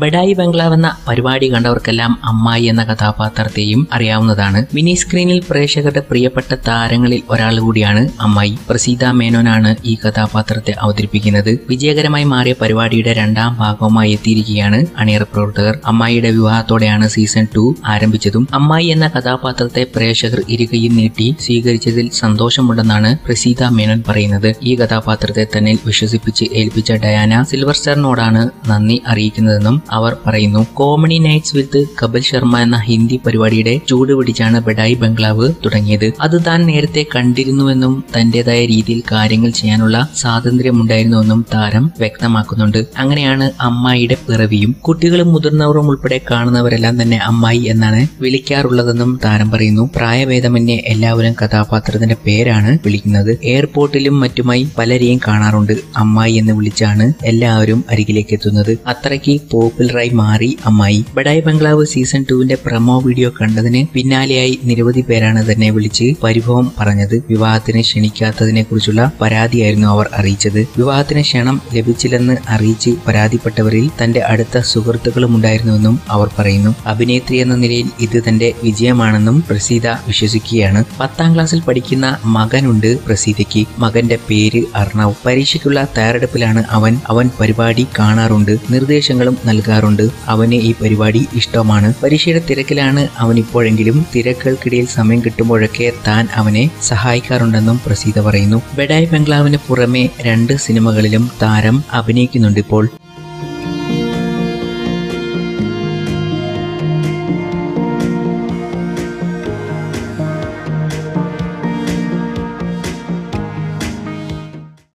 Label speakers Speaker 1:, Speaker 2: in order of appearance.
Speaker 1: ബഡായി ബംഗ്ലാവ് എന്ന പരിപാടി കണ്ടവർക്കെല്ലാം അമ്മായി എന്ന കഥാപാത്രത്തെയും അറിയാവുന്നതാണ്. മിനി സ്ക്രീനിൽ പ്രേക്ഷകരുടെ പ്രിയപ്പെട്ട താരങ്ങളിൽ ഒരാൾ കൂടിയാണ് അമ്മായി. പ്രസീത മേനോനാണ് ഈ കഥാപാത്രത്തെ അവതരിപ്പിക്കുന്നത്. വിജയകരമായി മാറിയ പരിപാടിയുടെ രണ്ടാം ഭാഗവുമായി എത്തിയിരിക്കുകയാണ് അണിയറ പ്രവർത്തകർ. അമ്മായിയുടെ വിവാഹത്തോടെയാണ് സീസൺ ടു ആരംഭിച്ചതും. അമ്മായി എന്ന കഥാപാത്രത്തെ പ്രേക്ഷകർ ഇരുകയും നീട്ടി സ്വീകരിച്ചതിൽ സന്തോഷമുണ്ടെന്നാണ് പ്രസീത മേനോൻ പറയുന്നത്. ഈ കഥാപാത്രത്തെ തന്നെ വിശ്വസിപ്പിച്ച് ഏൽപ്പിച്ച ഡയാന സിൽവർ സ്റ്റാറിനോടാണ് നന്ദി അറിയിക്കുന്നതെന്നും അവർ പറയുന്നു comedy nights with Kapil Sharma എന്ന ഹിന്ദി പരിപാടിയുടെ ചൂട് പിടിച്ചാണ് ബഡായി ബംഗ്ലാവ് തുടങ്ങിയത്. അത് താൻ നേരത്തെ കണ്ടിരുന്നുവെന്നും തന്റേതായ രീതിയിൽ കാര്യങ്ങൾ ചെയ്യാനുള്ള സ്വാതന്ത്ര്യമുണ്ടായിരുന്നുവെന്നും താരം വ്യക്തമാക്കുന്നുണ്ട്. അങ്ങനെയാണ് അമ്മായിയുടെ പിറവിയും കുട്ടികളും മുതിർന്നവരും ഉൾപ്പെടെ കാണുന്നവരെല്ലാം തന്നെ അമ്മായി എന്നാണ് വിളിക്കാറുള്ളതെന്നും താരം പറയുന്നു. പ്രായഭേദമന്യേ എല്ലാവരും കഥാപാത്രത്തിന്റെ പേരാണ് വിളിക്കുന്നത്. എയർപോർട്ടിലും മറ്റുമായി പലരെയും കാണാറുണ്ട്. അമ്മായി എന്ന് വിളിച്ചാണ് എല്ലാവരും അരികിലേക്ക് എത്തുന്നത്. അത്രയ്ക്ക് പോപ്പുലറായി മാറി അമ്മായി. ബഡായി ബംഗ്ലാവ് സീസൺ ടുവിന്റെ പ്രമോ വീഡിയോ കണ്ടതിന് പിന്നാലെയായി നിരവധി പേരാണ് തന്നെ വിളിച്ച് പരിഭവം പറഞ്ഞത്. വിവാഹത്തിന് ക്ഷണിക്കാത്തതിനെ കുറിച്ചുള്ള പരാതിയായിരുന്നു അവർ അറിയിച്ചത്. വിവാഹത്തിന് ക്ഷണം ലഭിച്ചില്ലെന്ന് അറിയിച്ച് പരാതിപ്പെട്ടവരിൽ തന്റെ അടുത്ത സുഹൃത്തുക്കളും ഉണ്ടായിരുന്നുവെന്നും അവർ പറയുന്നു. അഭിനേത്രി എന്ന നിലയിൽ ഇത് തന്റെ വിജയമാണെന്നും പ്രസീത വിശ്വസിക്കുകയാണ്. പത്താം ക്ലാസ്സിൽ പഠിക്കുന്ന മകനുണ്ട് പ്രസീതയ്ക്ക്. മകന്റെ പേര് അർണവ്. പരീക്ഷയ്ക്കുള്ള തയ്യാറെടുപ്പിലാണ് അവൻ അവൻ പരിപാടി കാണാറുണ്ട്. നിർദ്ദേശങ്ങളും നൽകാറുണ്ട്. അവന് ഈ പരിപാടി ഇഷ്ടമാണ്. പരീക്ഷയുടെ തിരക്കിലാണ് അവൻ ഇപ്പോഴെങ്കിലും. തിരക്കുകൾക്കിടയിൽ സമയം കിട്ടുമ്പോഴൊക്കെ താൻ അവനെ സഹായിക്കാറുണ്ടെന്നും പ്രസീത പറയുന്നു. ബെഡായ് ബംഗ്ലാവിന് പുറമെ രണ്ട് സിനിമകളിലും താരം അഭിനയിക്കുന്നുണ്ട് ഇപ്പോൾ.